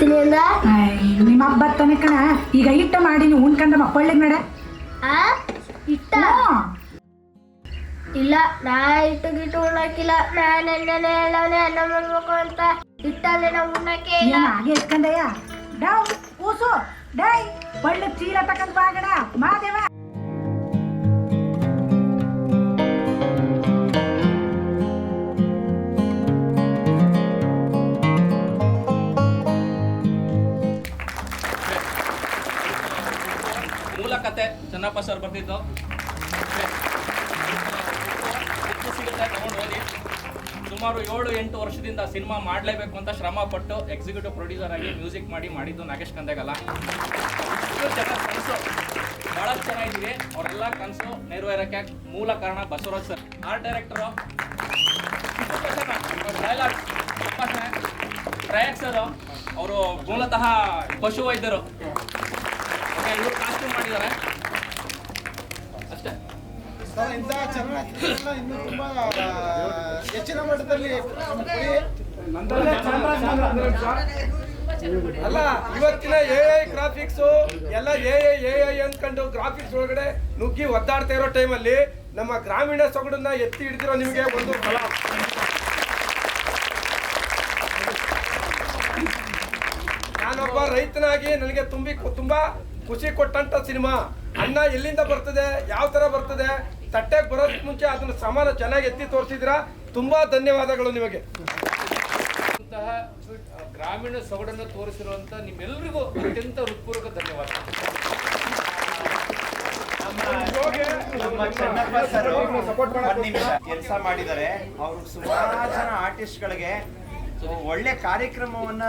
ಬರ್ತೀನಿ ಅಂದ? ನಿಮ್ಮ ಹಬ್ಬ ಕಣ. ಈಗ ಇಟ್ಟ ಮಾಡಿ ನೀವು ಉಣ್ಕಂಡ ಮಕ್ಕಳಿಗೆ ನಡ. ಆ? ಇಟ್ಟ ಇಲ್ಲ ನಾ ಇಟ್ಟು ಗಿಟ್ಟು ಉಣ್ಣಕ್ಕಿಲ್ಲ ನಾನು ಎಣ್ಣೆನೆ ಅನ್ನ ಮಾಡ್ಬೇಕು ಅಂತ. ಇಟ್ಟಲ್ಲಿ ನಾವು ಉಣ್ಣಕ್ಕೆ ಇಲ್ಲ. ಏನ ಹಾಗೆ ಇಟ್ಕೊಂಡಯ್ಯ? ಡೌ ಕೂಸು. ಡೈ ಒಳ್ಳೆ ಚೀಲ ತಕೊಂಡ್ ಬಾಗಣ ಮಾದೇವ ಮೂಲ ಕತೆ ಚೆನ್ನಪ್ಪ ಸರ್ ಬರ್ತಿದ್ದು. ಸಿಗುತ್ತೆ, ತಗೊಂಡು ಹೋಗಿ. ಸುಮಾರು ಏಳು, ಎಂಟು ವರ್ಷದಿಂದ ಸಿನಿಮಾ ಮಾಡಲೇಬೇಕು ಅಂತ ಶ್ರಮ ಪಟ್ಟು ಎಕ್ಸಿಕ್ಯೂಟಿವ್ ಪ್ರೊಡ್ಯೂಸರ್ ಆಗಿ ಮ್ಯೂಸಿಕ್ ಮಾಡಿ ಮಾಡಿದ್ದು ನಾಗೇಶ್ ಕಂದೆಗಲ್ಲ. ಜನ ಕನಸು ಭಾಳ ಚೆನ್ನಾಗಿದ್ದೀವಿ ಅವರೆಲ್ಲ ಕನಸು ನೆರವೇರಕ್ಕೆ ಮೂಲ ಕಾರಣ Basavaraj sir. Art director dialogues Prayag sir ಅವರು ಮೂಲತಃ ಪಶು ವೈದ್ಯರು ಇವರು ಕಾಸ್ಟ್ಯೂಮ್ ಮಾಡಿದ್ದಾರೆ. ಇಂಥ ಚಲನಚಿತ್ರಗಳನ್ನ ಹೆಚ್ಚಿನ ಮಟ್ಟದಲ್ಲಿ. ಅಲ್ಲ, ಇವತ್ತಿನ ಎ ಐ ಗ್ರಾಫಿಕ್ಸ್ ಎಲ್ಲ ಎ ಐ ಎ ಐ ಅಂದ್ಕೊಂಡು ಗ್ರಾಫಿಕ್ಸ್ ಒಳಗಡೆ ನುಗ್ಗಿ ಒದ್ದಾಡ್ತಾ ಇರೋ ಟೈಮಲ್ಲಿ ನಮ್ಮ ಗ್ರಾಮೀಣ ಸೊಗಡನ್ನ ಎತ್ತಿ ಹಿಡಿದಿರೋ ನಿಮಗೆ ಒಂದು ಫಲ ನಾನೊಬ್ಬ ರೈತನಾಗಿ ನನಗೆ ತುಂಬಿ ತುಂಬಾ ಖುಷಿ ಕೊಟ್ಟಂತ ಸಿನಿಮಾ. ಅಣ್ಣ ಎಲ್ಲಿಂದ ಬರ್ತದೆ? ಯಾವ ತರ ಬರ್ತದೆ? ತಟ್ಟೆಗೆ ಬರೋದಕ್ಕೆ ಮುಂಚೆ ಅದನ್ನು ಸಮಾನ ಚೆನ್ನಾಗಿ ಎತ್ತಿ ತೋರಿಸಿದ್ರ ತುಂಬಾ ಧನ್ಯವಾದಗಳು ನಿಮಗೆ. ಗ್ರಾಮೀಣ ಸೊಗಡನ್ನು ತೋರಿಸಿರುವಂತ ನಿಮ್ಮೆಲ್ಲರಿಗೂ ಅತ್ಯಂತ ಹೃತ್ಪೂರ್ವಕ ಧನ್ಯವಾದ. ನಮ್ಮ ಚೆನ್ನಪ್ಪ ಸರ್ ಒಂದ್ ನಿಮಿಷ ಕೆಲಸ ಮಾಡಿದ್ದಾರೆ. ಅವರು ಸುಮಾರು ಜನ ಆರ್ಟಿಸ್ಟ್ಗಳಿಗೆ ಒಳ್ಳೆ ಕಾರ್ಯಕ್ರಮವನ್ನ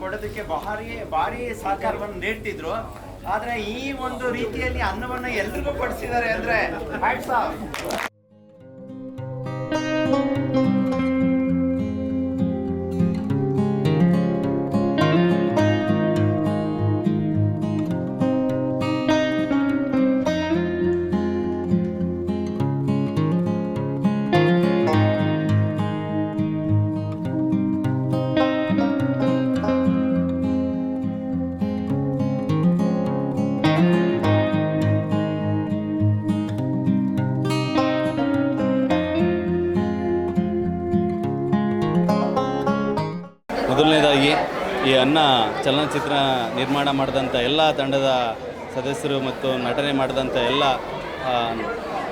ಕೊಡೋದಕ್ಕೆ ಭಾರಿ ಭಾರಿ ಸಹಕಾರವನ್ನು ನೀಡ್ತಿದ್ರು. ಆದ್ರೆ ಈ ಒಂದು ರೀತಿಯಲ್ಲಿ ಅನ್ನವನ್ನು ಎಲ್ರಿಗೂ ಪಡಿಸಿದ್ದಾರೆ ಅಂದ್ರೆ ಅನ್ನ ಚಲನಚಿತ್ರ ನಿರ್ಮಾಣ ಮಾಡಿದಂಥ ಎಲ್ಲ ತಂಡದ ಸದಸ್ಯರು ಮತ್ತು ನಟನೆ ಮಾಡಿದಂಥ ಎಲ್ಲ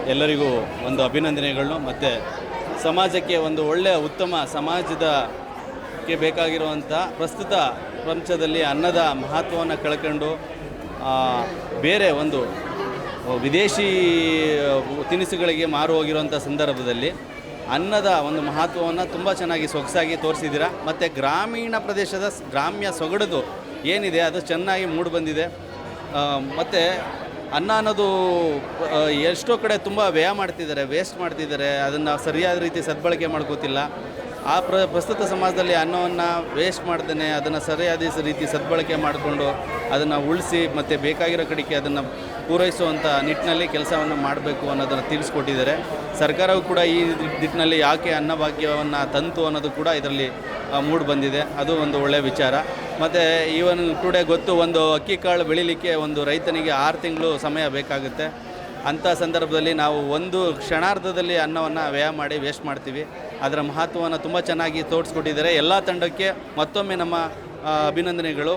ಎಲ್ಲರಿಗೂ ಒಂದು ಅಭಿನಂದನೆಗಳು ಮತ್ತು ಸಮಾಜಕ್ಕೆ ಒಂದು ಒಳ್ಳೆಯ ಉತ್ತಮ ಸಮಾಜದಕ್ಕೆ ಬೇಕಾಗಿರುವಂಥ ಪ್ರಸ್ತುತ ಪ್ರಪಂಚದಲ್ಲಿ ಅನ್ನದ ಮಹತ್ವವನ್ನು ಕಳ್ಕೊಂಡು ಬೇರೆ ಒಂದು ವಿದೇಶಿ ತಿನಿಸುಗಳಿಗೆ ಮಾರು ಹೋಗಿರುವಂಥ ಸಂದರ್ಭದಲ್ಲಿ ಅನ್ನದ ಒಂದು ಮಹತ್ವವನ್ನು ತುಂಬ ಚೆನ್ನಾಗಿ ಸೊಗಸಾಗಿ ತೋರಿಸಿದ್ದೀರಾ. ಮತ್ತು ಗ್ರಾಮೀಣ ಪ್ರದೇಶದ ಗ್ರಾಮ್ಯ ಸೊಗಡದು ಏನಿದೆ, ಅದು ಚೆನ್ನಾಗಿ ಮೂಡಿ ಬಂದಿದೆ. ಮತ್ತು ಅನ್ನ ಅನ್ನೋದು ಎಷ್ಟೋ ಕಡೆ ತುಂಬ ವ್ಯಯ ಮಾಡ್ತಿದ್ದಾರೆ ವೇಸ್ಟ್ ಮಾಡ್ತಿದ್ದಾರೆ, ಅದನ್ನು ಸರಿಯಾದ ರೀತಿ ಸದ್ಬಳಕೆ ಮಾಡ್ಕೋತಿಲ್ಲ. ಆ ಪ್ರ ಪ್ರಸ್ತುತ ಸಮಾಜದಲ್ಲಿ ಅನ್ನವನ್ನು ವೇಸ್ಟ್ ಮಾಡ್ದೇನೆ, ಅದನ್ನು ಸರಿಯಾದ ರೀತಿ ಸದ್ಬಳಕೆ ಮಾಡಿಕೊಂಡು ಅದನ್ನು ಉಳಿಸಿ ಮತ್ತು ಬೇಕಾಗಿರೋ ಕಡೆಗೆ ಅದನ್ನು ಪೂರೈಸುವಂಥ ನಿಟ್ಟಿನಲ್ಲಿ ಕೆಲಸವನ್ನು ಮಾಡಬೇಕು ಅನ್ನೋದನ್ನು ತಿಳಿಸ್ಕೊಟ್ಟಿದ್ದಾರೆ. ಸರ್ಕಾರವು ಕೂಡ ಈ ನಿಟ್ಟಿನಲ್ಲಿ ಯಾಕೆ ಅನ್ನಭಾಗ್ಯವನ್ನು ತಂತು ಅನ್ನೋದು ಕೂಡ ಇದರಲ್ಲಿ ಮೂಡ್ ಬಂದಿದೆ. ಅದು ಒಂದು ಒಳ್ಳೆಯ ವಿಚಾರ. ಮತ್ತು ಈವನ್ ಟುಡೇ ಗೊತ್ತು, ಒಂದು ಅಕ್ಕಿ ಕಾಳು ಬೆಳಿಲಿಕ್ಕೆ ಒಂದು ರೈತನಿಗೆ ಆರು ತಿಂಗಳು ಸಮಯ ಬೇಕಾಗುತ್ತೆ. ಅಂಥ ಸಂದರ್ಭದಲ್ಲಿ ನಾವು ಒಂದು ಕ್ಷಣಾರ್ಧದಲ್ಲಿ ಅನ್ನವನ್ನು ವ್ಯಯ ಮಾಡಿ ವೇಸ್ಟ್ ಮಾಡ್ತೀವಿ. ಅದರ ಮಹತ್ವವನ್ನು ತುಂಬ ಚೆನ್ನಾಗಿ ತೋರಿಸ್ಕೊಟ್ಟಿದ್ದಾರೆ. ಎಲ್ಲ ತಂಡಕ್ಕೆ ಮತ್ತೊಮ್ಮೆ ನಮ್ಮ ಅಭಿನಂದನೆಗಳು.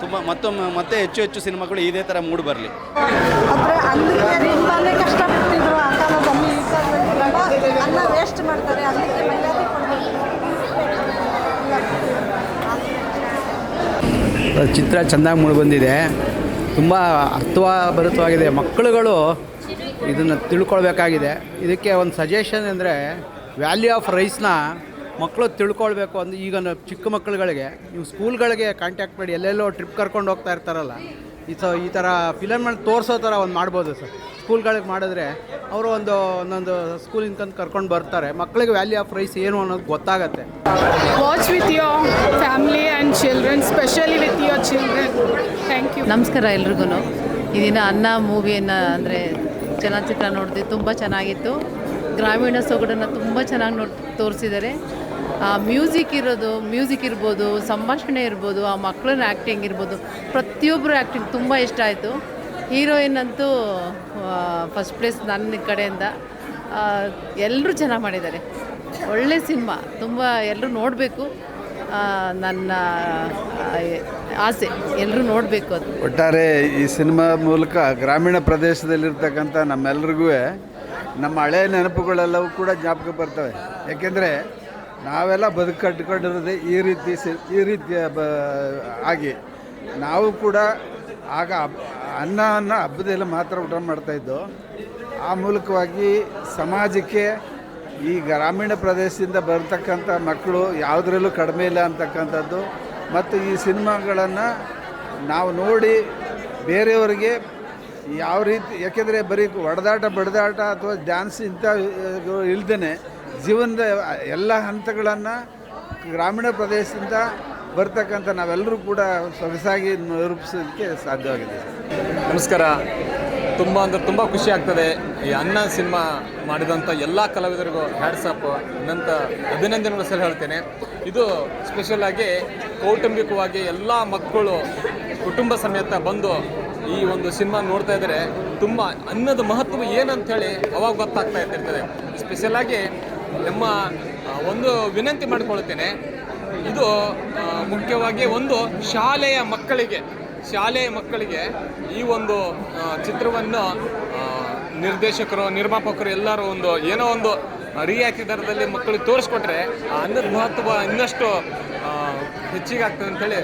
ತುಂಬ ಮತ್ತೊಮ್ಮೆ ಮತ್ತೆ ಹೆಚ್ಚು ಹೆಚ್ಚು ಸಿನಿಮಾಗಳು ಇದೇ ಥರ ಮೂಡ್ ಬರಲಿ. ಚಿತ್ರ ಚೆನ್ನಾಗಿ ಮೂಡಿ ಕಷ್ಟಪಡ್ತಿದ್ರು ತುಂಬ ಅರ್ಥಭರಿತವಾಗಿದೆ ಮಕ್ಕಳುಗಳು ಇದನ್ನು ತಿಳ್ಕೊಳ್ಬೇಕಾಗಿದೆ. ಇದಕ್ಕೆ ಒಂದು ಸಜೆಷನ್ ಅಂದರೆ ವ್ಯಾಲ್ಯೂ ಆಫ್ ರೈಸ್ನ ಮಕ್ಕಳು ತಿಳ್ಕೊಳ್ಬೇಕು ಅಂದರೆ ಈಗ ಚಿಕ್ಕ ಮಕ್ಕಳುಗಳಿಗೆ. ನೀವು ಸ್ಕೂಲ್ಗಳಿಗೆ ಕಾಂಟ್ಯಾಕ್ಟ್ ಮಾಡಿ ಎಲ್ಲೆಲ್ಲೋ ಟ್ರಿಪ್ ಕರ್ಕೊಂಡು ಹೋಗ್ತಾ ಇರ್ತಾರಲ್ಲ. ಈ ಸೊ ಈ ಥರ ಫಿಲಮ್ನಲ್ಲಿ ತೋರಿಸೋ ಥರ ಒಂದು ಮಾಡ್ಬೋದು ಸರ್. ಸ್ಕೂಲ್ಗಳಿಗೆ ಮಾಡಿದ್ರೆ ಅವರು ಒಂದು ಒಂದೊಂದು ಸ್ಕೂಲಿಂದ ಕರ್ಕೊಂಡು ಬರ್ತಾರೆ. ಮಕ್ಕಳಿಗೆ ವ್ಯಾಲ್ಯೂ ಆಫ್ ರೈಸ್ ಏನು ಅನ್ನೋದು ಗೊತ್ತಾಗತ್ತೆ. Watch with your family and children specially with your children thank you ನಮಸ್ಕಾರ ಎಲ್ರಿಗೂ ಈ ದಿನ ಅನ್ನ ಮೂವಿಯನ್ನು ಅಂದರೆ ಚಲನಚಿತ್ರ ನೋಡಿದ್ವಿ ತುಂಬ ಚೆನ್ನಾಗಿತ್ತು. ಗ್ರಾಮೀಣ ಸೊಗಡನ್ನು ತುಂಬ ಚೆನ್ನಾಗಿ ನೋಡಿ ತೋರಿಸಿದ್ದಾರೆ ಮ್ಯೂಸಿಕ್ ಇರೋದು ಮ್ಯೂಸಿಕ್ ಇರ್ಬೋದು ಸಂಭಾಷಣೆ ಇರ್ಬೋದು ಆ ಮಕ್ಕಳನ್ನ ಆ್ಯಕ್ಟಿಂಗ್ ಇರ್ಬೋದು ಪ್ರತಿಯೊಬ್ಬರು ಆ್ಯಕ್ಟಿಂಗ್ ತುಂಬ ಇಷ್ಟ ಆಯಿತು. ಹೀರೋಯಿನ್ ಅಂತೂ ಫಸ್ಟ್ ಪ್ಲೇಸ್ ನನ್ನ ಕಡೆಯಿಂದ. ಎಲ್ಲರೂ ಚೆನ್ನಾಗಿ ಮಾಡಿದ್ದಾರೆ. ಒಳ್ಳೆ ಸಿನಿಮಾ. ತುಂಬ ಎಲ್ಲರೂ ನೋಡಬೇಕು. ನನ್ನ ಆಸೆ. ಎಲ್ಲರೂ ನೋಡಬೇಕು ಅದು. ಒಟ್ಟಾರೆ ಈ ಸಿನಿಮಾ ಮೂಲಕ ಗ್ರಾಮೀಣ ಪ್ರದೇಶದಲ್ಲಿರ್ತಕ್ಕಂಥ ನಮ್ಮೆಲ್ರಿಗೂ ನಮ್ಮ ಹಳೆ ನೆನಪುಗಳೆಲ್ಲವೂ ಕೂಡ ಜ್ಞಾಪಕ ಬರ್ತವೆ. ಯಾಕೆಂದರೆ ನಾವೆಲ್ಲ ಬದುಕು ಕಟ್ಟಿಕೊಂಡಿರೋದು ಈ ರೀತಿ ಈ ರೀತಿಯ ಆಗಿ. ನಾವು ಕೂಡ ಆಗ ಅನ್ನವನ್ನು ಹಬ್ಬದಲ್ಲಿ ಮಾತ್ರ ಊಟ ಮಾಡ್ತಾಯಿದ್ದು ಆ ಮೂಲಕವಾಗಿ ಸಮಾಜಕ್ಕೆ ಈ ಗ್ರಾಮೀಣ ಪ್ರದೇಶದಿಂದ ಬರತಕ್ಕಂಥ ಮಕ್ಕಳು ಯಾವುದರಲ್ಲೂ ಕಡಿಮೆ ಇಲ್ಲ ಅಂತಕ್ಕಂಥದ್ದು. ಮತ್ತು ಈ ಸಿನಿಮಾಗಳನ್ನು ನಾವು ನೋಡಿ ಬೇರೆಯವರಿಗೆ ಯಾವ ರೀತಿ, ಯಾಕೆಂದರೆ ಬರೀ ಹೊಡೆದಾಟ ಬಡಿದಾಟ ಅಥವಾ ಡ್ಯಾನ್ಸ್ ಇಂಥ ಇಲ್ದೇ ಜೀವನದ ಎಲ್ಲ ಹಂತಗಳನ್ನು ಗ್ರಾಮೀಣ ಪ್ರದೇಶದಿಂದ ಬರ್ತಕ್ಕಂಥ ನಾವೆಲ್ಲರೂ ಕೂಡ ಸೊಗಸಾಗಿ ನಿರೂಪಿಸೋದಕ್ಕೆ ಸಾಧ್ಯವಾಗಿದೆ. ನಮಸ್ಕಾರ. ತುಂಬ ಅಂದರೆ ತುಂಬ ಖುಷಿ ಆಗ್ತದೆ. ಈ ಅನ್ನ ಸಿನಿಮಾ ಮಾಡಿದಂಥ ಎಲ್ಲ ಕಲಾವಿದರಿಗೂ ಹ್ಯಾಡ್ಸಪ್ ನಂತ ಅಭಿನಂದನೆಗಳು ಸಲ ಹೇಳ್ತೇನೆ. ಇದು ಸ್ಪೆಷಲ್ ಆಗಿ ಕೌಟುಂಬಿಕವಾಗಿ ಎಲ್ಲ ಮಕ್ಕಳು ಕುಟುಂಬ ಸಮೇತ ಬಂದು ಈ ಒಂದು ಸಿನಿಮಾ ನೋಡ್ತಾ ಇದ್ದರೆ. ತುಂಬ ಅನ್ನದ ಮಹತ್ವ ಏನಂಥೇಳಿ ಅವಾಗ ಗೊತ್ತಾಗ್ತಾ ಇರ್ತಿರ್ತದೆ ಸ್ಪೆಷಲ್ ಆಗಿ ನಮ್ಮ ಒಂದು ವಿನಂತಿ ಮಾಡಿಕೊಳ್ತೇನೆ. ಇದು ಮುಖ್ಯವಾಗಿ ಒಂದು ಶಾಲೆಯ ಮಕ್ಕಳಿಗೆ ಶಾಲೆಯ ಮಕ್ಕಳಿಗೆ ಈ ಒಂದು ಚಿತ್ರವನ್ನು ನಿರ್ದೇಶಕರು, ನಿರ್ಮಾಪಕರು ಎಲ್ಲರೂ ಒಂದು ಏನೋ ಒಂದು ರಿಯಾಯಿತಿ ದರದಲ್ಲಿ ಮಕ್ಕಳಿಗೆ ತೋರಿಸ್ಕೊಟ್ರೆ ಅನ್ನದ ಮಹತ್ವ ಇನ್ನಷ್ಟು ಹೆಚ್ಚಿಗೆ ಆಗ್ತದೆ ಅಂತೇಳಿ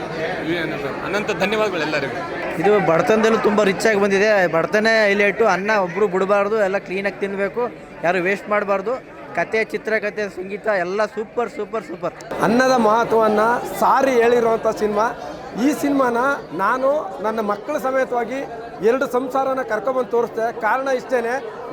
ಅನಂತ ಧನ್ಯವಾದಗಳು ಎಲ್ಲರಿಗೂ. ಇದು ಬಡತನದಲ್ಲೂ ತುಂಬ ರಿಚ್ ಆಗಿ ಬಂದಿದೆ. ಬಡತನೇ ಹೈಲೈಟು. ಅನ್ನ ಒಬ್ಬರು ಬಿಡಬಾರ್ದು. ಎಲ್ಲ ಕ್ಲೀನಾಗಿ ತಿನ್ನಬೇಕು ಯಾರು ವೇಸ್ಟ್ ಮಾಡಬಾರ್ದು. ಕತೆ, ಚಿತ್ರಕತೆ, ಸಂಗೀತ ಎಲ್ಲ ಸೂಪರ್ ಸೂಪರ್ ಸೂಪರ್. ಅನ್ನದ ಮಹತ್ವವನ್ನು ಸಾರಿ ಹೇಳಿರುವಂಥ ಸಿನಿಮಾ. ಈ ಸಿನಿಮಾನ ನಾನು ನನ್ನ ಮಕ್ಕಳ ಸಮೇತವಾಗಿ ಎರಡು ಸಂಸಾರನ ಕರ್ಕೊಂಬಂದು ತೋರಿಸ್ದೆ. ಕಾರಣ ಇಷ್ಟೇ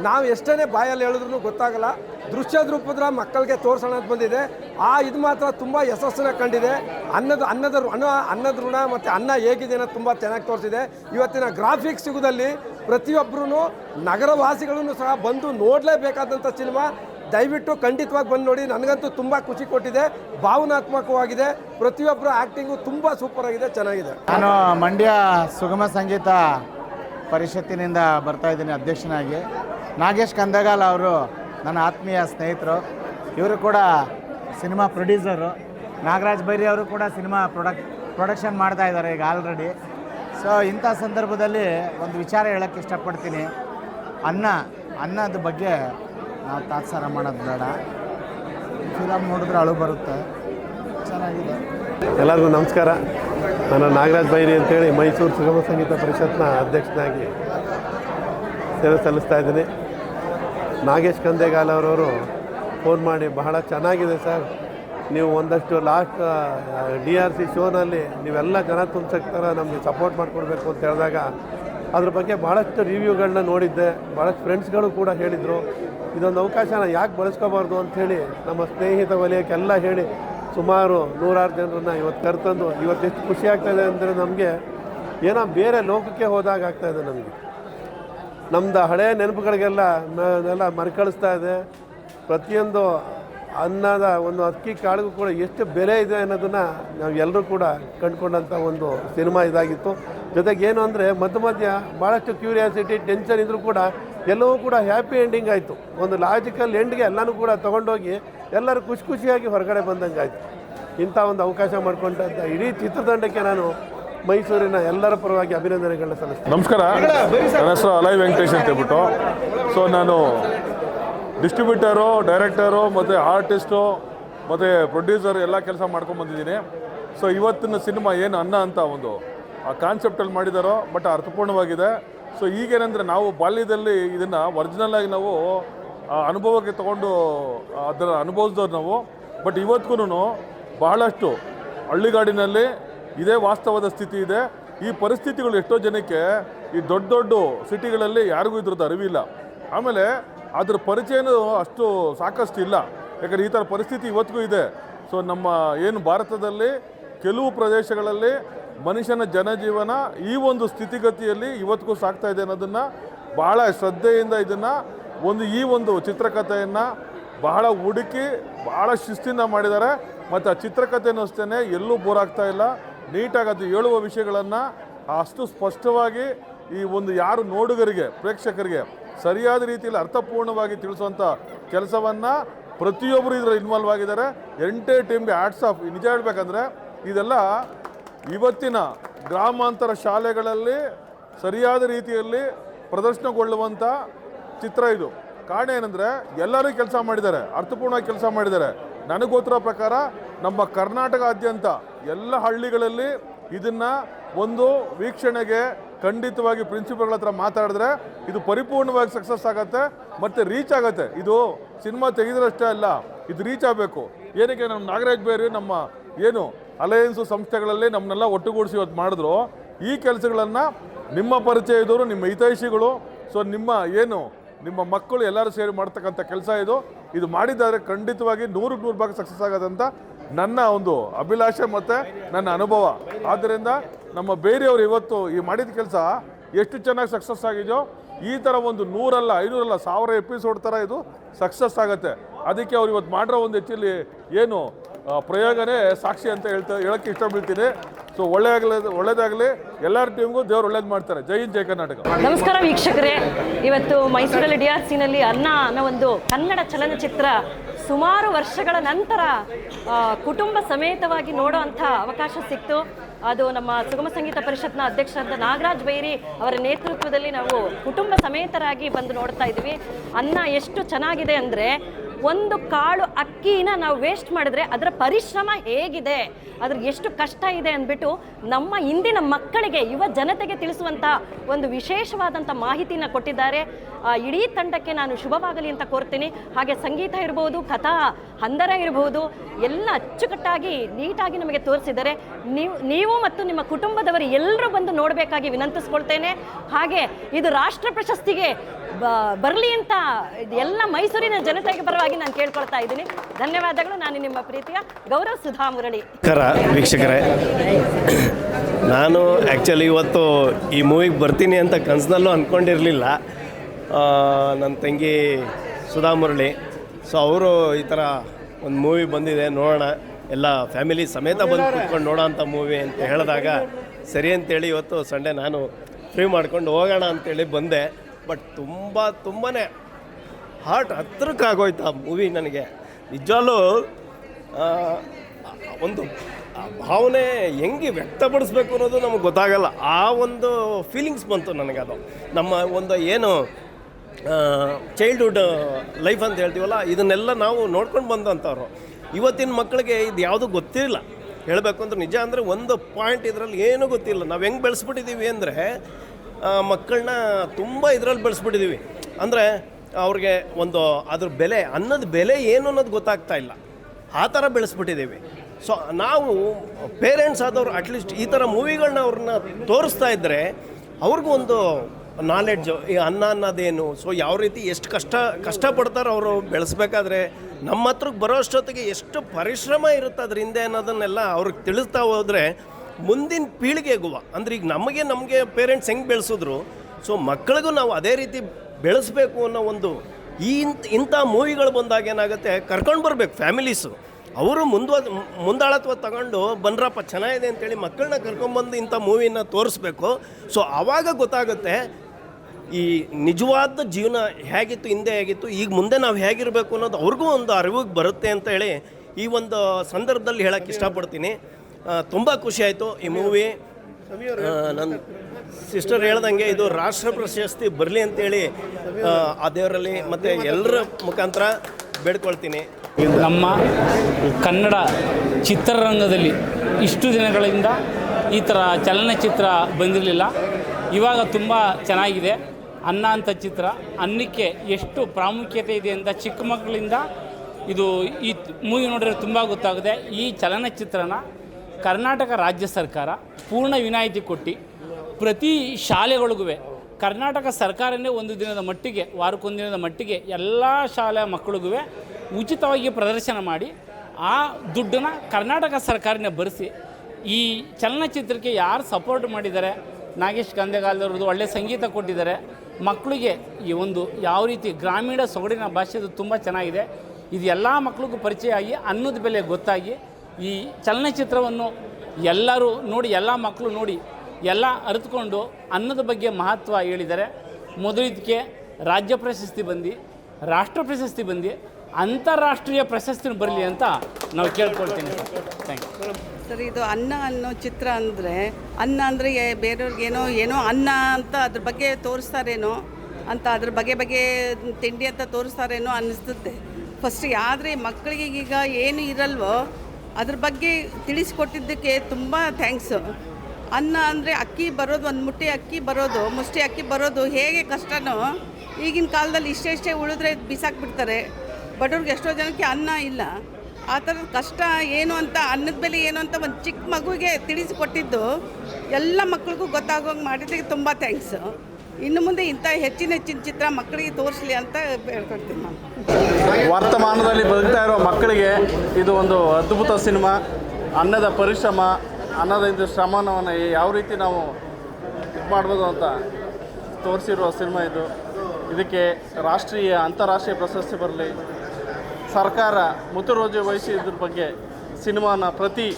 ನಾವು ಎಷ್ಟೇ ಬಾಯಲ್ಲಿ ಹೇಳಿದ್ರು ಗೊತ್ತಾಗಲ್ಲ. ದೃಶ್ಯದ ರೂಪದ್ರ ಮಕ್ಕಳಿಗೆ ತೋರಿಸೋಣ ಅಂತ ಬಂದಿದೆ. ಆ ಇದು ಮಾತ್ರ ತುಂಬ ಯಶಸ್ಸನ್ನ ಕಂಡಿದೆ. ಅನ್ನದ ಅನ್ನದ ಅನ್ನ, ಅನ್ನದ ಋಣ ಮತ್ತು ಅನ್ನ ಹೇಗಿದೆ ಅನ್ನೋದು ತುಂಬ ಚೆನ್ನಾಗಿ ತೋರಿಸಿದೆ. ಇವತ್ತಿನ ಗ್ರಾಫಿಕ್ಸ್ ಯುಗದಲ್ಲಿ ಪ್ರತಿಯೊಬ್ಬರೂ ನಗರವಾಸಿಗಳೂ ಸಹ ಬಂದು ನೋಡಲೇಬೇಕಾದಂಥ ಸಿನಿಮಾ. ದಯವಿಟ್ಟು ಖಂಡಿತವಾಗಿ ಬಂದು ನೋಡಿ. ನನಗಂತೂ ತುಂಬ ಖುಷಿ ಕೊಟ್ಟಿದೆ. ಭಾವನಾತ್ಮಕವಾಗಿದೆ. ಪ್ರತಿಯೊಬ್ಬರ ಆ್ಯಕ್ಟಿಂಗು ತುಂಬ ಸೂಪರ್ ಆಗಿದೆ, ಚೆನ್ನಾಗಿದೆ. ನಾನು ಮಂಡ್ಯ ಸುಗಮ ಸಂಗೀತ ಪರಿಷತ್ತಿನಿಂದ ಬರ್ತಾ ಇದ್ದೀನಿ ಅಧ್ಯಕ್ಷನಾಗಿ. ನಾಗೇಶ್ ಕಂದಗಾಲ್ ಅವರು ನನ್ನ ಆತ್ಮೀಯ ಸ್ನೇಹಿತರು. ಇವರು ಕೂಡ ಸಿನಿಮಾ ಪ್ರೊಡ್ಯೂಸರು ನಾಗರಾಜ್ ಬೈರಿ ಅವರು ಕೂಡ ಸಿನಿಮಾ ಪ್ರೊಡಕ್ ಪ್ರೊಡಕ್ಷನ್ ಮಾಡ್ತಾ ಇದ್ದಾರೆ ಈಗ ಆಲ್ರೆಡಿ ಸೊ ಇಂಥ ಸಂದರ್ಭದಲ್ಲಿ ಒಂದು ವಿಚಾರ ಹೇಳೋಕ್ಕೆ ಇಷ್ಟಪಡ್ತೀನಿ. ಅನ್ನ, ಅನ್ನದ ಬಗ್ಗೆ ನಾವು ತಾತ್ಸಾರ ಮಾಡೋದು ಬೇಡ. ಫಿಲಮ್ ನೋಡಿದ್ರೆ ಅಳು ಬರುತ್ತೆ. ಚೆನ್ನಾಗಿದೆ. ಎಲ್ಲರಿಗೂ ನಮಸ್ಕಾರ. ನಾನು ನಾಗರಾಜ್ ಬೈರಿ ಅಂತೇಳಿ ಮೈಸೂರು ಸುಗಮ ಸಂಗೀತ ಪರಿಷತ್ನ ಅಧ್ಯಕ್ಷನಾಗಿ ಸೇವೆ ಸಲ್ಲಿಸ್ತಾ ಇದ್ದೀನಿ. ನಾಗೇಶ್ ಕಂದೇಗಾಲ್ ಅವರವರು ಫೋನ್ ಮಾಡಿ ಬಹಳ ಚೆನ್ನಾಗಿದೆ ಸರ್. ನೀವು ಒಂದಷ್ಟು ಲಾಸ್ಟ್ ಡಿ ಆರ್ ಸಿ ಶೋನಲ್ಲಿ ನೀವೆಲ್ಲ ಜನ ತುಂಬಿಸೋಕ್ಕೆ ಥರ ನಮಗೆ ಸಪೋರ್ಟ್ ಮಾಡಿಕೊಡ್ಬೇಕು ಅಂತ ಹೇಳಿದಾಗ ಅದ್ರ ಬಗ್ಗೆ ಭಾಳಷ್ಟು ರಿವ್ಯೂಗಳನ್ನ ನೋಡಿದ್ದೆ. ಭಾಳಷ್ಟು ಫ್ರೆಂಡ್ಸ್ಗಳು ಕೂಡ ಹೇಳಿದರು. ಇದೊಂದು ಅವಕಾಶನ ಯಾಕೆ ಬಳಸ್ಕೋಬಾರ್ದು ಅಂಥೇಳಿ ನಮ್ಮ ಸ್ನೇಹಿತ ವಲಯಕ್ಕೆಲ್ಲ ಹೇಳಿ ಸುಮಾರು ನೂರಾರು ಜನರನ್ನು ಇವತ್ತು ಕರೆತಂದು ಇವತ್ತು ಎಷ್ಟು ಖುಷಿ ಆಗ್ತಾಯಿದೆ ಅಂದರೆ ನಮಗೆ ಏನೋ ಬೇರೆ ಲೋಕಕ್ಕೆ ಹೋದಾಗ ಆಗ್ತಾಯಿದೆ ನಮಗೆ. ನಮ್ಮದು ಹಳೆಯ ನೆನಪುಗಳಿಗೆಲ್ಲ ಎಲ್ಲ ಮರುಕಳಿಸ್ತಾ ಇದೆ. ಪ್ರತಿಯೊಂದು ಅನ್ನದ ಒಂದು ಅಕ್ಕಿ ಕಾಳಿಗೂ ಕೂಡ ಎಷ್ಟು ಬೆಲೆ ಇದೆ ಅನ್ನೋದನ್ನು ನಾವು ಎಲ್ಲರೂ ಕೂಡ ಕಂಡುಕೊಂಡಂಥ ಒಂದು ಸಿನಿಮಾ ಇದಾಗಿತ್ತು. ಜೊತೆಗೆ ಏನು ಅಂದರೆ ಮಧ್ಯ ಮಧ್ಯ ಭಾಳಷ್ಟು ಕ್ಯೂರಿಯಾಸಿಟಿ, ಟೆನ್ಷನ್ ಇದ್ದರೂ ಕೂಡ ಎಲ್ಲವೂ ಕೂಡ ಹ್ಯಾಪಿ ಎಂಡಿಂಗ್ ಆಯಿತು. ಒಂದು ಲಾಜಿಕಲ್ ಎಂಡ್ಗೆ ಎಲ್ಲನೂ ಕೂಡ ತೊಗೊಂಡೋಗಿ ಎಲ್ಲರೂ ಖುಷಿ ಖುಷಿಯಾಗಿ ಹೊರಗಡೆ ಬಂದಂಗೆ ಆಯಿತು. ಇಂಥ ಒಂದು ಅವಕಾಶ ಮಾಡಿಕೊಂಡಂಥ ಇಡೀ ಚಿತ್ರತಂಡಕ್ಕೆ ನಾನು ಮೈಸೂರಿನ ಎಲ್ಲರ ಪರವಾಗಿ ಅಭಿನಂದನೆಗಳನ್ನ ಸಲ್ಲಿಸ್ತೀನಿ. ನಮಸ್ಕಾರ. ನನ್ನ ಹೆಸರು ಅಲೈ ವೆಂಕಟೇಶ್ ಅಂತ ಹೇಳ್ಬಿಟ್ಟು. ಸೊ ನಾನು ಡಿಸ್ಟ್ರಿಬ್ಯೂಟರು ಡೈರೆಕ್ಟರು ಮತ್ತು ಆರ್ಟಿಸ್ಟು ಮತ್ತು ಪ್ರೊಡ್ಯೂಸರ್ ಎಲ್ಲ ಕೆಲಸ ಮಾಡ್ಕೊಂಡು ಬಂದಿದ್ದೀನಿ. ಸೊ ಇವತ್ತಿನ ಸಿನಿಮಾ ಏನು ಅನ್ನ ಅಂತ ಒಂದು ಆ ಕಾನ್ಸೆಪ್ಟಲ್ಲಿ ಮಾಡಿದಾರೋ ಬಟ್ ಅರ್ಥಪೂರ್ಣವಾಗಿದೆ. ಸೊ ಈಗೇನೆಂದರೆ ನಾವು ಬಾಲ್ಯದಲ್ಲಿ ಇದನ್ನು ಒರಿಜಿನಲ್ ಆಗಿ ನಾವು ಅನುಭವಕ್ಕೆ ತಗೊಂಡು ಅದರ ಅನುಭವಿಸಿದವ್ರು ನಾವು. ಬಟ್ ಇವತ್ತಿಗೂ ಬಹಳಷ್ಟು ಹಳ್ಳಿಗಾಡಿನಲ್ಲಿ ಇದೇ ವಾಸ್ತವದ ಸ್ಥಿತಿ ಇದೆ. ಈ ಪರಿಸ್ಥಿತಿಗಳು ಎಷ್ಟೋ ಜನಕ್ಕೆ ಈ ದೊಡ್ಡ ದೊಡ್ಡ ಸಿಟಿಗಳಲ್ಲಿ ಯಾರಿಗೂ ಇದ್ರದ್ದು ಅರಿವಿಲ್ಲ. ಆಮೇಲೆ ಅದ್ರ ಪರಿಚಯನೂ ಅಷ್ಟು ಸಾಕಷ್ಟು ಇಲ್ಲ. ಯಾಕಂದರೆ ಈ ಥರ ಪರಿಸ್ಥಿತಿ ಇವತ್ತಿಗೂ ಇದೆ. ಸೊ ನಮ್ಮ, ಏನು ಭಾರತದಲ್ಲಿ ಕೆಲವು ಪ್ರದೇಶಗಳಲ್ಲಿ ಮನುಷ್ಯನ ಜನಜೀವನ ಈ ಒಂದು ಸ್ಥಿತಿಗತಿಯಲ್ಲಿ ಇವತ್ತಿಗೂ ಸಾಗ್ತಾ ಇದೆ ಅನ್ನೋದನ್ನು ಬಹಳ ಶ್ರದ್ಧೆಯಿಂದ ಇದನ್ನು ಒಂದು ಈ ಒಂದು ಚಿತ್ರಕಥೆಯನ್ನು ಬಹಳ ಹುಡುಕಿ ಬಹಳ ಶಿಸ್ತಿಂದ ಮಾಡಿದ್ದಾರೆ. ಮತ್ತು ಆ ಚಿತ್ರಕಥೆನೂ ಅಷ್ಟೇ ಎಲ್ಲೂ ಬೋರ್ ಆಗ್ತಾ ಇಲ್ಲ. ನೀಟಾಗಿ ಅದು ಹೇಳುವ ವಿಷಯಗಳನ್ನು ಅಷ್ಟು ಸ್ಪಷ್ಟವಾಗಿ ಈ ಒಂದು ಯಾರು ನೋಡುಗರಿಗೆ, ಪ್ರೇಕ್ಷಕರಿಗೆ ಸರಿಯಾದ ರೀತಿಯಲ್ಲಿ ಅರ್ಥಪೂರ್ಣವಾಗಿ ತಿಳಿಸುವಂಥ ಕೆಲಸವನ್ನು ಪ್ರತಿಯೊಬ್ಬರು ಇದರಲ್ಲಿ ಇನ್ವಾಲ್ವ್ ಆಗಿದ್ದಾರೆ. ಎಂಟೇ ಟೀಮ್ಗೆ ಆ್ಯಡ್ಸ್ ಆಫ್ ನಿಜ ಹೇಳ್ಬೇಕಂದ್ರೆ ಇದೆಲ್ಲ ಇವತ್ತಿನ ಗ್ರಾಮಾಂತರ ಶಾಲೆಗಳಲ್ಲಿ ಸರಿಯಾದ ರೀತಿಯಲ್ಲಿ ಪ್ರದರ್ಶನಗೊಳ್ಳುವಂಥ ಚಿತ್ರ ಇದು. ಕಾರಣ ಏನಂದರೆ, ಎಲ್ಲರೂ ಕೆಲಸ ಮಾಡಿದ್ದಾರೆ, ಅರ್ಥಪೂರ್ಣವಾಗಿ ಕೆಲಸ ಮಾಡಿದ್ದಾರೆ. ನನಗೆ ಗೊತ್ತಿರೋ ಪ್ರಕಾರ, ನಮ್ಮ ಕರ್ನಾಟಕಾದ್ಯಂತ ಎಲ್ಲ ಹಳ್ಳಿಗಳಲ್ಲಿ ಇದನ್ನು ಒಂದು ವೀಕ್ಷಣೆಗೆ ಖಂಡಿತವಾಗಿ ಪ್ರಿನ್ಸಿಪಲ್ಗಳ ಹತ್ರ ಮಾತಾಡಿದ್ರೆ ಇದು ಪರಿಪೂರ್ಣವಾಗಿ ಸಕ್ಸಸ್ ಆಗುತ್ತೆ, ಮತ್ತು ರೀಚ್ ಆಗುತ್ತೆ. ಇದು ಸಿನಿಮಾ ತೆಗೆದ್ರಷ್ಟೇ ಅಲ್ಲ, ಇದು ರೀಚ್ ಆಗಬೇಕು. ಏನಕ್ಕೆ, ನಮ್ಮ ನಾಗರಾಜ್ ಬೇರೆ, ನಮ್ಮ ಏನು ಅಲಯನ್ಸು ಸಂಸ್ಥೆಗಳಲ್ಲಿ ನಮ್ಮನ್ನೆಲ್ಲ ಒಟ್ಟುಗೂಡಿಸಿ ಇವತ್ತು ಮಾಡಿದ್ರು. ಈ ಕೆಲಸಗಳನ್ನು ನಿಮ್ಮ ಪರಿಚಯ ಇದ್ದವರು ನಿಮ್ಮ ಹಿತೈಷಿಗಳು ಸೊ ನಿಮ್ಮ ಏನು, ನಿಮ್ಮ ಮಕ್ಕಳು ಎಲ್ಲರೂ ಸೇರಿ ಮಾಡ್ತಕ್ಕಂಥ ಕೆಲಸ ಇದು. ಇದು ಮಾಡಿದ್ದಾರೆ ಖಂಡಿತವಾಗಿ ನೂರಕ್ಕೆ ನೂರು ಭಾಗ ಸಕ್ಸಸ್ ಆಗೋದಂತ ನನ್ನ ಒಂದು ಅಭಿಲಾಷೆ ಮತ್ತು ನನ್ನ ಅನುಭವ. ಆದ್ದರಿಂದ ನಮ್ಮ ಬೇರೆಯವರು ಇವತ್ತು ಈ ಮಾಡಿದ ಕೆಲಸ ಎಷ್ಟು ಚೆನ್ನಾಗಿ ಸಕ್ಸಸ್ ಆಗಿದೆಯೋ, ಈ ಥರ ಒಂದು ನೂರಲ್ಲ, ಐನೂರಲ್ಲ, ಸಾವಿರ ಎಪಿಸೋಡ್ ಥರ ಇದು ಸಕ್ಸಸ್ ಆಗುತ್ತೆ. ಅದಕ್ಕೆ ಅವ್ರು ಇವತ್ತು ಮಾಡಿರೋ ಒಂದು ಹೆಚ್ಚಲ್ಲಿ ಏನು ಪ್ರಯೋಗನೇ ಸಾಕ್ಷಿ ಅಂತ ಹೇಳ್ತಾ ಹೇಳೋಕ್ಕೆ ಇಷ್ಟಪಡ್ತೀನಿ. ಸೊ ಒಳ್ಳೆಯಾಗಲಿ, ಒಳ್ಳೇದಾಗಲಿ ಎಲ್ಲರ ಟೀಮ್ಗೂ ದೇವ್ರು ಒಳ್ಳೇದು ಮಾಡ್ತಾರೆ. ಜೈ ಜೈ ಕರ್ನಾಟಕ. ನಮಸ್ಕಾರ ವೀಕ್ಷಕರೇ. ಇವತ್ತು ಮೈಸೂರಲ್ಲಿ ಡಿ ಆರ್ ಸಿನಲ್ಲಿ ಅನ್ನ ಅನ್ನೋ ಒಂದು ಕನ್ನಡ ಚಲನಚಿತ್ರ ಸುಮಾರು ವರ್ಷಗಳ ನಂತರ ಕುಟುಂಬ ಸಮೇತವಾಗಿ ನೋಡೋ ಅಂಥ ಅವಕಾಶ ಸಿಕ್ತು. ಅದು ನಮ್ಮ ಸುಗಮ ಸಂಗೀತ ಪರಿಷತ್ನ ಅಧ್ಯಕ್ಷರಾದ ನಾಗರಾಜ್ ಬೈರಿ ಅವರ ನೇತೃತ್ವದಲ್ಲಿ ನಾವು ಕುಟುಂಬ ಸಮೇತರಾಗಿ ಬಂದು ನೋಡ್ತಾ ಇದ್ವಿ. ಅನ್ನ ಎಷ್ಟು ಚೆನ್ನಾಗಿದೆ ಅಂದರೆ ಒಂದು ಕಾಳು ಅಕ್ಕಿನ ನಾವು ವೇಸ್ಟ್ ಮಾಡಿದ್ರೆ ಅದರ ಪರಿಶ್ರಮ ಹೇಗಿದೆ? ಅದ್ರ ಎಷ್ಟು ಕಷ್ಟ ಇದೆ ಅಂದ್ಬಿಟ್ಟು ನಮ್ಮ ಇಂದಿನ ಮಕ್ಕಳಿಗೆ ಯುವ ಜನತೆಗೆ ತಿಳಿಸುವಂಥ ಒಂದು ವಿಶೇಷವಾದಂಥ ಮಾಹಿತಿನ ಕೊಟ್ಟಿದ್ದಾರೆ. ಆ, ಇಡೀ ತಂಡಕ್ಕೆ ನಾನು ಶುಭವಾಗಲಿ ಅಂತ ಕೋರ್ತೀನಿ. ಹಾಗೆ ಸಂಗೀತ ಇರ್ಬೋದು ಕಥಾ ಹಂದರ ಇರ್ಬೋದು ಎಲ್ಲ ಅಚ್ಚುಕಟ್ಟಾಗಿ ನೀಟಾಗಿ ನಮಗೆ ತೋರಿಸಿದ್ದಾರೆ. ನೀವು ನೀವು ಮತ್ತು ನಿಮ್ಮ ಕುಟುಂಬದವರು ಎಲ್ಲರೂ ಬಂದು ನೋಡಬೇಕಾಗಿ ವಿನಂತಿಸ್ಕೊಳ್ತೇನೆ. ಹಾಗೆ ಇದು ರಾಷ್ಟ್ರ ಪ್ರಶಸ್ತಿಗೆ ಬರಲಿ ಅಂತ ಎಲ್ಲ ಮೈಸೂರಿನ ಜನತೆಗೆ ಪರವಾಗಿ ನಾನು ಕೇಳ್ಕೊಳ್ತಾ ಇದ್ದೀನಿ. ಧನ್ಯವಾದಗಳು, ನಾನು ನಿಮ್ಮ ಪ್ರೀತಿಯ ಗೌರವ್ ಸುಧಾ ಮುರಳಿ. ಕರ, ವೀಕ್ಷಕರೇ, ನಾನು ಆ್ಯಕ್ಚುಲಿ ಇವತ್ತು ಈ ಮೂವಿಗೆ ಬರ್ತೀನಿ ಅಂತ ಕನಸಿನಲ್ಲೂ ಅಂದ್ಕೊಂಡಿರಲಿಲ್ಲ ನನ್ನ ತಂಗಿ ಸುಧಾ ಮುರಳಿ. ಸೊ ಅವರು ಈ ಥರ ಒಂದು ಮೂವಿ ಬಂದಿದೆ, ನೋಡೋಣ. ಎಲ್ಲ ಫ್ಯಾಮಿಲಿ ಸಮೇತ ಬಂದು ಕೂತ್ಕೊಂಡು ನೋಡೋಂಥ ಮೂವಿ ಅಂತ ಹೇಳಿದಾಗ, ಸರಿ ಅಂತೇಳಿ ಇವತ್ತು ಸಂಡೇ ನಾನು ಫ್ರೀ ಮಾಡ್ಕೊಂಡು ಹೋಗೋಣ ಅಂತೇಳಿ ಬಂದೆ. ಬಟ್ ತುಂಬ ತುಂಬಾ ಹಾರ್ಟ್ ಹತ್ರಕ್ಕೆ ಆಗೋಯ್ತು ಆ ಮೂವಿ ನನಗೆ. ನಿಜವಾಗ್ಲೂ ಒಂದು ಭಾವನೆ ಹೆಂಗೆ ವ್ಯಕ್ತಪಡಿಸ್ಬೇಕು ಅನ್ನೋದು ನಮಗೆ ಗೊತ್ತಾಗಲ್ಲ. ಆ ಒಂದು ಫೀಲಿಂಗ್ಸ್ ಬಂತು ಅದು. ನಮ್ಮ ಒಂದು ಏನು ಚೈಲ್ಡ್ಹುಡ್ ಲೈಫ್ ಅಂತ ಹೇಳ್ತೀವಲ್ಲ, ಇದನ್ನೆಲ್ಲ ನಾವು ನೋಡ್ಕೊಂಡು ಬಂದಂಥವ್ರು. ಇವತ್ತಿನ ಮಕ್ಕಳಿಗೆ ಇದು ಯಾವುದೂ ಗೊತ್ತಿಲ್ಲ. ಹೇಳಬೇಕು ಅಂದ್ರೆ ನಿಜ ಅಂದರೆ ಒಂದು ಪಾಯಿಂಟ್ ಇದರಲ್ಲಿ ಏನೂ ಗೊತ್ತಿಲ್ಲ. ನಾವು ಹೆಂಗೆ ಬೆಳೆಸ್ಬಿಟ್ಟಿದ್ದೀವಿ ಅಂದರೆ ಮಕ್ಕಳನ್ನ ತುಂಬ ಇದರಲ್ಲಿ ಬೆಳೆಸ್ಬಿಟ್ಟಿದ್ದೀವಿ ಅಂದರೆ ಅವ್ರಿಗೆ ಒಂದು ಅದ್ರ ಬೆಲೆ, ಅನ್ನದ ಬೆಲೆ ಏನು ಅನ್ನೋದು ಗೊತ್ತಾಗ್ತಾ ಇಲ್ಲ. ಆ ಥರ ಬೆಳೆಸ್ಬಿಟ್ಟಿದ್ದೀವಿ ಸೊ ನಾವು ಪೇರೆಂಟ್ಸ್ ಆದವರು ಅಟ್ಲೀಸ್ಟ್ ಈ ಥರ ಮೂವಿಗಳನ್ನ ಅವ್ರನ್ನ ತೋರಿಸ್ತಾ ಇದ್ದರೆ ಅವ್ರಿಗೂ ಒಂದು ನಾಲೆಡ್ಜು ಈ ಅನ್ನ ಅನ್ನೋದೇನು. ಸೊ ಯಾವ ರೀತಿ ಎಷ್ಟು ಕಷ್ಟ, ಕಷ್ಟಪಡ್ತಾರೋ ಅವರು ಬೆಳೆಸ್ಬೇಕಾದ್ರೆ ನಮ್ಮ ಹತ್ರಕ್ಕೆ ಬರೋ ಅಷ್ಟೊತ್ತಿಗೆ ಎಷ್ಟು ಪರಿಶ್ರಮ ಇರುತ್ತೆ ಅದ್ರ ಹಿಂದೆ ಅನ್ನೋದನ್ನೆಲ್ಲ ಅವ್ರಿಗೆ ತಿಳಿಸ್ತಾ ಹೋದರೆ ಮುಂದಿನ ಪೀಳಿಗೆಗುವ ಅಂದರೆ ಈಗ ನಮಗೆ ನಮಗೆ ಪೇರೆಂಟ್ಸ್ ಹೆಂಗೆ ಬೆಳೆಸಿದ್ರು ಸೊ ಮಕ್ಕಳಿಗೂ ನಾವು ಅದೇ ರೀತಿ ಬೆಳೆಸಬೇಕು ಅನ್ನೋ ಒಂದು ಈ ಇಂಥ ಇಂಥ ಮೂವಿಗಳು ಬಂದಾಗ ಏನಾಗುತ್ತೆ, ಕರ್ಕೊಂಡು ಬರಬೇಕು ಫ್ಯಾಮಿಲೀಸು ಅವರು ಮುಂದುವ, ಮುಂದಾಳತ್ವ ತಗೊಂಡು, ಬಂದ್ರಪ್ಪ, ಚೆನ್ನಾಗಿದೆ ಅಂತೇಳಿ ಮಕ್ಕಳನ್ನ ಕರ್ಕೊಂಬಂದು ಇಂಥ ಮೂವಿನ ತೋರಿಸ್ಬೇಕು. ಸೊ ಆವಾಗ ಗೊತ್ತಾಗುತ್ತೆ, ಈ ನಿಜವಾದ ಜೀವನ ಹೇಗಿತ್ತು, ಹಿಂದೆ ಹೇಗಿತ್ತು, ಈಗ ಮುಂದೆ ನಾವು ಹೇಗಿರಬೇಕು ಅನ್ನೋದು ಅವ್ರಿಗೂ ಒಂದು ಅರಿವಿಗೆ ಬರುತ್ತೆ ಅಂತ ಹೇಳಿ ಈ ಒಂದು ಸಂದರ್ಭದಲ್ಲಿ ಹೇಳೋಕ್ಕೆ ಇಷ್ಟಪಡ್ತೀನಿ. ತುಂಬ ಖುಷಿ ಆಯಿತು ಈ ಮೂವಿ ನನ್ನ ಸಿಸ್ಟರ್ ಹೇಳ್ದಂಗೆ ಇದು ರಾಷ್ಟ್ರ ಪ್ರಶಸ್ತಿ ಬರಲಿ ಅಂತೇಳಿ, ಆ ದೇವರಲ್ಲಿ ಮತ್ತು ಎಲ್ಲರ ಮುಖಾಂತರ ಬೇಡ್ಕೊಳ್ತೀನಿ. ನಮ್ಮ ಕನ್ನಡ ಚಿತ್ರರಂಗದಲ್ಲಿ ಇಷ್ಟು ದಿನಗಳಿಂದ ಈ ಥರ ಚಲನಚಿತ್ರ ಬಂದಿರಲಿಲ್ಲ. ಇವಾಗ ತುಂಬ ಚೆನ್ನಾಗಿದೆ. ಅನ್ನ ಅಂತ ಚಿತ್ರ, ಅನ್ನಕ್ಕೆ ಎಷ್ಟು ಪ್ರಾಮುಖ್ಯತೆ ಇದೆ ಅಂತ ಚಿಕ್ಕ ಮಕ್ಕಳಿಂದ ಇದು ಈ ಮೂವಿ ನೋಡಿದ್ರೆ ತುಂಬ ಗೊತ್ತಾಗುತ್ತೆ. ಈ ಚಲನಚಿತ್ರನ ಕರ್ನಾಟಕ ರಾಜ್ಯ ಸರ್ಕಾರ ಪೂರ್ಣ ವಿನಾಯಿತಿ ಕೊಟ್ಟು ಪ್ರತಿ ಶಾಲೆಗಳಿಗೂ ಕರ್ನಾಟಕ ಸರ್ಕಾರನೇ ಒಂದು ದಿನದ ಮಟ್ಟಿಗೆ ವಾರಕ್ಕೊಂದು ದಿನದ ಮಟ್ಟಿಗೆ ಎಲ್ಲ ಶಾಲೆಯ ಮಕ್ಕಳಿಗೂ ಉಚಿತವಾಗಿ ಪ್ರದರ್ಶನ ಮಾಡಿ ಆ ದುಡ್ಡನ್ನು ಕರ್ನಾಟಕ ಸರ್ಕಾರನೇ ಭರಿಸಿ ಈ ಚಲನಚಿತ್ರಕ್ಕೆ ಯಾರು ಸಪೋರ್ಟ್ ಮಾಡಿದ್ದಾರೆ, ನಾಗೇಶ್ ಕಂದೆಗಾಲದವ್ರದ್ದು ಒಳ್ಳೆ ಸಂಗೀತ ಕೊಟ್ಟಿದ್ದಾರೆ, ಮಕ್ಕಳಿಗೆ ಈ ಒಂದು ಯಾವ ರೀತಿ ಗ್ರಾಮೀಣ ಸೊಗಡಿನ ಭಾಷೆದು ತುಂಬ ಚೆನ್ನಾಗಿದೆ, ಇದು ಎಲ್ಲ ಮಕ್ಕಳಿಗೂ ಪರಿಚಯ ಆಗಿ ಅನ್ನದ ಬೆಲೆ ಗೊತ್ತಾಗಿ ಈ ಚಲನಚಿತ್ರವನ್ನು ಎಲ್ಲರೂ ನೋಡಿ, ಎಲ್ಲ ಮಕ್ಕಳು ನೋಡಿ, ಎಲ್ಲ ಅರಿತುಕೊಂಡು ಅನ್ನದ ಬಗ್ಗೆ ಮಹತ್ವ ಹೇಳಿದ್ದಾರೆ ಮೊದಲಿದಕ್ಕೆ ರಾಜ್ಯ ಪ್ರಶಸ್ತಿ ಬಂದು, ರಾಷ್ಟ್ರ ಪ್ರಶಸ್ತಿ ಬಂದು, ಅಂತಾರಾಷ್ಟ್ರೀಯ ಪ್ರಶಸ್ತಿ ಬರಲಿ ಅಂತ ನಾವು ಕೇಳ್ಕೊಳ್ತೀನಿ ಥ್ಯಾಂಕ್ ಯು ಸರ್, ಇದು ಅನ್ನ ಅನ್ನೋ ಚಿತ್ರ ಅಂದರೆ, ಅನ್ನ ಅಂದರೆ ಬೇರೆಯವ್ರಿಗೆ ಏನೋ ಏನೋ ಅನ್ನ ಅಂತ ಅದ್ರ ಬಗ್ಗೆ ತೋರಿಸ್ತಾರೇನೋ ಅಂತ ಅದ್ರ ಬಗ್ಗೆ ಬಗ್ಗೆ ತಿಂಡಿ ಅಂತ ತೋರಿಸ್ತಾರೇನೋ ಅನ್ನಿಸ್ತದೆ. ಫಸ್ಟ್ ಆದರೆ ಮಕ್ಕಳಿಗೆ ಈಗ ಏನು ಇರಲ್ವೋ ಅದ್ರ ಬಗ್ಗೆ ತಿಳಿಸಿಕೊಟ್ಟಿದ್ದಕ್ಕೆ ತುಂಬ ಥ್ಯಾಂಕ್ಸ್. ಅನ್ನ ಅಂದರೆ ಅಕ್ಕಿ ಬರೋದು, ಒಂದು ಮುಟ್ಟಿ ಅಕ್ಕಿ ಬರೋದು, ಮುಷ್ಟಿ ಅಕ್ಕಿ ಬರೋದು ಹೇಗೆ ಕಷ್ಟನೋ ಈಗಿನ ಕಾಲದಲ್ಲಿ ಇಷ್ಟೇ ಇಷ್ಟೇ ಉಳಿದ್ರೆ ಬಿಸಾಕ್ಬಿಡ್ತಾರೆ. ಬಡವ್ರಿಗೆ ಎಷ್ಟೋ ಜನಕ್ಕೆ ಅನ್ನ ಇಲ್ಲ. ಆ ಥರದ ಕಷ್ಟ ಏನು ಅಂತ, ಅನ್ನದ ಬೆಲೆ ಏನು ಅಂತ ಒಂದು ಚಿಕ್ಕ ಮಗುವಿಗೆ ತಿಳಿಸಿಕೊಟ್ಟಿದ್ದು ಎಲ್ಲ ಮಕ್ಳಿಗೂ ಗೊತ್ತಾಗೋಂಗೆ ಮಾಡಿದ್ದಕ್ಕೆ ತುಂಬ ಥ್ಯಾಂಕ್ಸು. ಇನ್ನು ಮುಂದೆ ಇಂಥ ಹೆಚ್ಚಿನ ಹೆಚ್ಚಿನ ಚಿತ್ರ ಮಕ್ಕಳಿಗೆ ತೋರಿಸಲಿ ಅಂತ ಹೇಳ್ಕೊಡ್ತೀನಿ ನಾನು. ವರ್ತಮಾನದಲ್ಲಿ ಬದುಕ್ತಾ ಇರೋ ಮಕ್ಕಳಿಗೆ ಇದು ಒಂದು ಅದ್ಭುತ ಸಿನಿಮಾ, ಅನ್ನದ ಪರಿಶ್ರಮ, ಅನ್ನದ ಇದು ಶ್ರಮವನ್ನು ಯಾವ ರೀತಿ ನಾವು ಇದು ಮಾಡ್ಬೋದು ಅಂತ ತೋರಿಸಿರೋ ಸಿನಿಮಾ ಇದು. ಇದಕ್ಕೆ ರಾಷ್ಟ್ರೀಯ, ಅಂತಾರಾಷ್ಟ್ರೀಯ ಪ್ರಶಸ್ತಿ ಬರಲಿ, ಸರ್ಕಾರ ಮುತುವರ್ಜಿ ವಹಿಸಿ ಇದ್ರ ಬಗ್ಗೆ ಸಿನಿಮಾನ ಪ್ರತಿ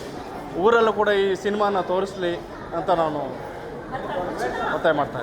ಊರಲ್ಲೂ ಕೂಡ ಈ ಸಿನಿಮಾನ ತೋರಿಸಲಿ ಅಂತ ನಾನು ಒತ್ತಾಯ ಮಾಡ್ತಾ